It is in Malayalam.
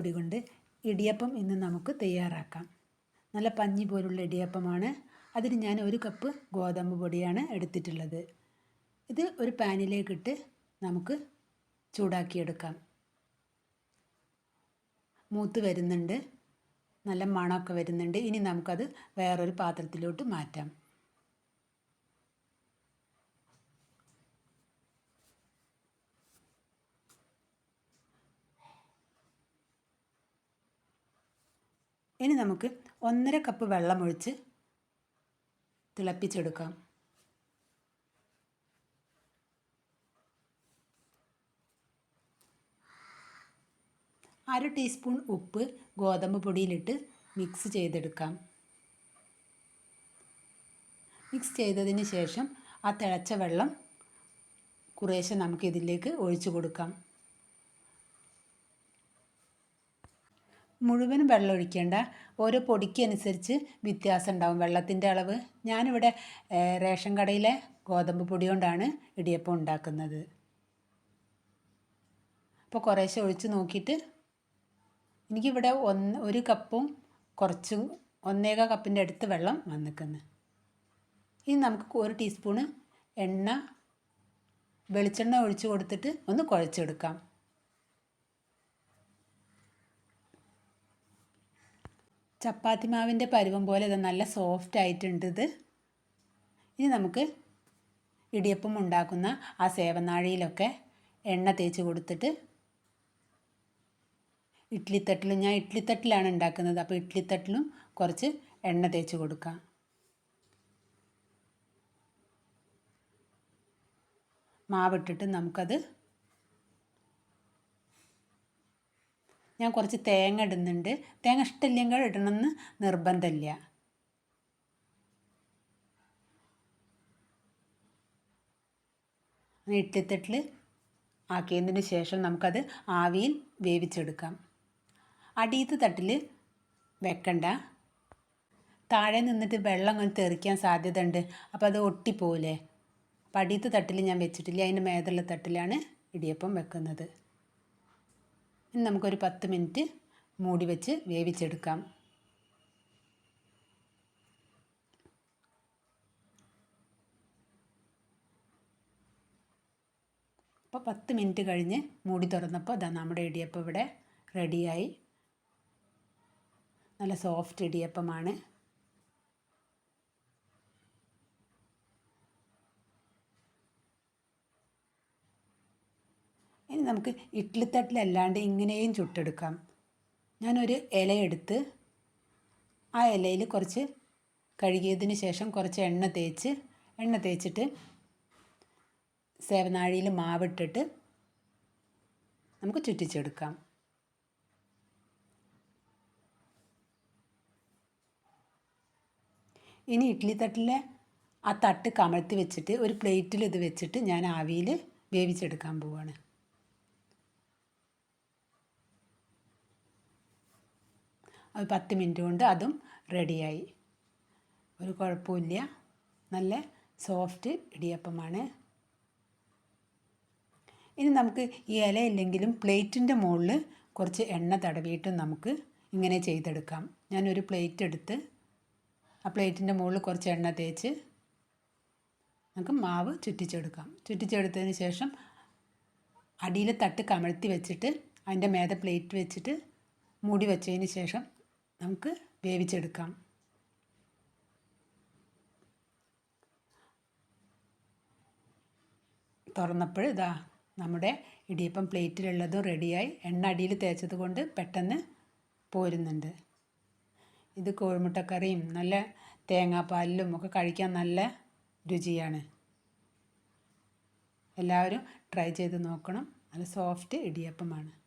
പൊടി കൊണ്ട് ഇടിയപ്പം ഇന്ന് നമുക്ക് തയ്യാറാക്കാം. നല്ല പഞ്ഞി പോലുള്ള ഇടിയപ്പമാണ്. അതിന് ഞാൻ ഒരു കപ്പ് ഗോതമ്പ് പൊടിയാണ് എടുത്തിട്ടുള്ളത്. ഇത് ഒരു പാനിലേക്കിട്ട് നമുക്ക് ചൂടാക്കിയെടുക്കാം. മൂത്ത് വരുന്നുണ്ട്. നല്ല മണമൊക്കെ വരുന്നുണ്ട്. ഇനി നമുക്കത് വേറൊരു പാത്രത്തിലോട്ട് മാറ്റാം. ഇനി നമുക്ക് ഒന്നര കപ്പ് വെള്ളമൊഴിച്ച് തിളപ്പിച്ചെടുക്കാം. അര ടീസ്പൂൺ ഉപ്പ് ഗോതമ്പ് പൊടിയിലിട്ട് മിക്സ് ചെയ്തെടുക്കാം. മിക്സ് ചെയ്തതിന് ശേഷം ആ തിളച്ച വെള്ളം കുറേശ്ശെ നമുക്ക് ഇതിലേക്ക് ഒഴിച്ചു കൊടുക്കാം. മുഴുവൻ വെള്ളം ഒഴിക്കേണ്ട ഓരോ പൊടിക്ക് അനുസരിച്ച് വ്യത്യാസം ഉണ്ടാവും വെള്ളത്തിന്റെ അളവ്. ഞാനിവിടെ റേഷൻ കടയിലെ ഗോതമ്പ് പൊടി കൊണ്ടാണ് ഇടിയപ്പം ഉണ്ടാക്കുന്നത്. അപ്പോൾ കുറേശ്ശെ ഒഴിച്ച് നോക്കിയിട്ട് എനിക്കിവിടെ ഒന്ന് ഒരു കപ്പും കുറച്ചും ഒന്നേക കപ്പിന്റെ അടുത്ത് വെള്ളം വന്നിക്കുന്നു. ഇനി നമുക്ക് ഒരു ടീസ്പൂണ് എണ്ണ വെളിച്ചെണ്ണ ഒഴിച്ച് കൊടുത്തിട്ട് ഒന്ന് കുഴച്ചെടുക്കാം. ചപ്പാത്തി മാവിന്റെ പരുവം പോലെ ഇത് നല്ല സോഫ്റ്റ് ആയിട്ടുണ്ട് ഇത്. ഇനി നമുക്ക് ഇടിയപ്പം ഉണ്ടാക്കുന്ന ആ സേവനാഴിയിലൊക്കെ എണ്ണ തേച്ച് കൊടുത്തിട്ട് ഇഡ്ലിത്തട്ടിലും ഞാൻ ഇഡ്ലിത്തട്ടിലാണ് ഉണ്ടാക്കുന്നത്. അപ്പോൾ ഇഡ്ലിത്തട്ടിലും കുറച്ച് എണ്ണ തേച്ച് കൊടുക്കാം. മാവിട്ടിട്ട് നമുക്കത് ഞാൻ കുറച്ച് തേങ്ങ ഇടുന്നുണ്ട്. തേങ്ങ ഇഷ്ടമില്ലെങ്കിൽ ഇടണമെന്ന് നിർബന്ധമില്ല. ഇട്ടിത്തിട്ടിൽ ആക്കിയതിന് ശേഷം നമുക്കത് ആവിയിൽ വേവിച്ചെടുക്കാം. അടിയത്ത് തട്ടിൽ വെക്കണ്ട. താഴെ നിന്നിട്ട് വെള്ളം അങ്ങനെ തെറിക്കാൻ സാധ്യത ഉണ്ട് അപ്പോൾ അത് ഒട്ടിപ്പോലെ. അപ്പോൾ അടിയത്ത് തട്ടിൽ ഞാൻ വെച്ചിട്ടില്ല. അതിന്റെ മേതുള്ള തട്ടിലാണ് ഇടിയപ്പം വെക്കുന്നത്. ഇനി നമുക്കൊരു പത്ത് മിനിറ്റ് മൂടി വെച്ച് വേവിച്ചെടുക്കാം. അപ്പോൾ പത്ത് മിനിറ്റ് കഴിഞ്ഞ് മൂടി തുറന്നപ്പോൾ അതാ നമ്മുടെ ഇടിയപ്പം ഇവിടെ റെഡിയായി നല്ല സോഫ്റ്റ് ഇടിയപ്പമാണ്. ഇനി നമുക്ക് ഇഡ്ലിത്തട്ടിലല്ലാണ്ട് ഇങ്ങനെയും ചുട്ടെടുക്കാം. ഞാനൊരു ഇലയെടുത്ത് ആ ഇലയിൽ കുറച്ച് കഴുകിയതിന് ശേഷം കുറച്ച് എണ്ണ തേച്ച് എണ്ണ തേച്ചിട്ട് സേവനാഴിയിൽ മാവിട്ടിട്ട് നമുക്ക് ചുറ്റിച്ചെടുക്കാം. ഇനി ഇഡ്ഡലി തട്ടിലെ ആ തട്ട് കമഴ്ത്തി വെച്ചിട്ട് ഒരു പ്ലേറ്റിൽ ഇത് വെച്ചിട്ട് ഞാൻ ആവിയിൽ വേവിച്ചെടുക്കാൻ പോവാണ്. അത് പത്ത് മിനിറ്റ് കൊണ്ട് അതും റെഡിയായി. ഒരു കുഴപ്പമില്ല. നല്ല സോഫ്റ്റ് ഇടിയപ്പമാണ്. ഇനി നമുക്ക് ഈ ഇല ഇല്ലെങ്കിലും പ്ലേറ്റിന്റെ മുകളിൽ കുറച്ച് എണ്ണ തടവിയിട്ട് നമുക്ക് ഇങ്ങനെ ചെയ്തെടുക്കാം. ഞാനൊരു പ്ലേറ്റ് എടുത്ത് ആ പ്ലേറ്റിന്റെ മുകളിൽ കുറച്ച് എണ്ണ തേച്ച് നമുക്ക് മാവ് ചുറ്റിച്ചെടുക്കാം. ചുറ്റിച്ചെടുത്തതിന് ശേഷം അടിയിൽ തട്ട് കമഴ്ത്തി വെച്ചിട്ട് അതിന്റെ മേത പ്ലേറ്റ് വെച്ചിട്ട് മൂടി വെച്ചതിന് ശേഷം നമുക്ക് വേവിച്ചെടുക്കാം. തുറന്നപ്പോൾ ഇതാ നമ്മുടെ ഇടിയപ്പം പ്ലേറ്റിലുള്ളതും റെഡിയായി. എണ്ണ അടിയിൽ തേച്ചത് കൊണ്ട് പെട്ടെന്ന് പോരുന്നുണ്ട്. ഇത് കോഴിമുട്ടക്കറിയും നല്ല തേങ്ങാപ്പാലിലും ഒക്കെ കഴിക്കാൻ നല്ല രുചിയാണ്. എല്ലാവരും ട്രൈ ചെയ്ത് നോക്കണം. നല്ല സോഫ്റ്റ് ഇടിയപ്പമാണ്.